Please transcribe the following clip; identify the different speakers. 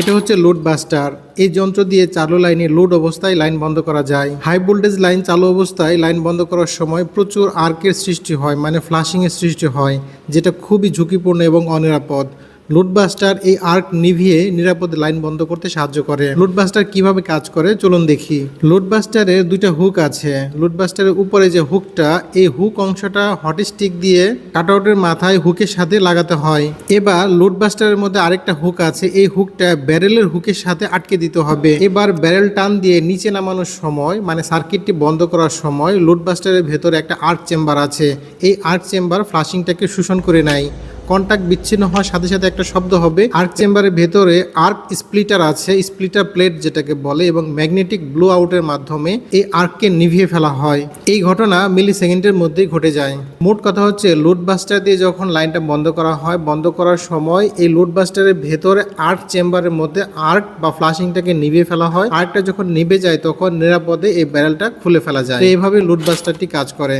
Speaker 1: এটা হচ্ছে load buster এই যন্ত্র দিয়ে চালু লাইনে লোড অবস্থায় লাইন বন্ধ করা যায়। হাই ভোল্টেজ লাইন চালু অবস্থায় লাইন বন্ধ করার সময় প্রচুর আর্কের সৃষ্টি হয় মানে ফ্লাশিংয়ের সৃষ্টি হয়, যেটা খুবই ঝুঁকিপূর্ণ এবং অনিরাপদ। লুটবাস্টার এই আর্ক নিভিয়ে নিরাপদ লাইন বন্ধ করতে সাহায্য করে। লুটবাস্টার কীভাবে কাজ করে? চলুন দেখি। লুটবাস্টারের দুইটা হুক আছে। লুটবাস্টারের উপরে যে হুকটা, এই হুক অংশটা হট স্টিক দিয়ে কাটআউটের মাথায় হুকের সাথে লাগাতে হয়। এবার লুটবাস্টারের মধ্যে আরেকটা হুক আছে। এই হুকটা ব্যারেলের হুকের সাথে আটকে দিতে হবে। এবার ব্যারেল টান দিয়ে নিচে নামানোর সময় মানে সার্কিটটি বন্ধ করার সময় লুটবাস্টারের ভেতরে একটা আর্ক চেম্বার আছে। এই আর্ক চেম্বার ফ্লাশিংটাকে শোষণ করে নেয়। কন্টাক্ট বিচ্ছিন্ন হওয়ার সাথে সাথে একটা শব্দ হবে। আর্ক চেম্বারের ভেতরে আর্ক স্প্লিটার আছে স্প্লিটার প্লেট যেটাকে বলে এবং ম্যাগনেটিক ব্লো আউটের মাধ্যমে এই আর্ককে নিভিয়ে ফেলা হয়। এই ঘটনা মিলি সেকেন্ডের মধ্যেই ঘটে যায়। মোট কথা হচ্ছে লোড বাস্টার দিয়ে যখন লাইনটা বন্ধ করা হয়, বন্ধ করার সময় এই লোড বাস্টারের ভেতরে আর্ক চেম্বারের মধ্যে আর্ক বা ফ্লাশিংটাকে নিভিয়ে ফেলা হয়। আর্কটা যখন নিভে যায়, তখন নিরাপদে এই ব্যারেলটা খুলে ফেলা যায়। এইভাবে লোড বাস্টারটি কাজ করে।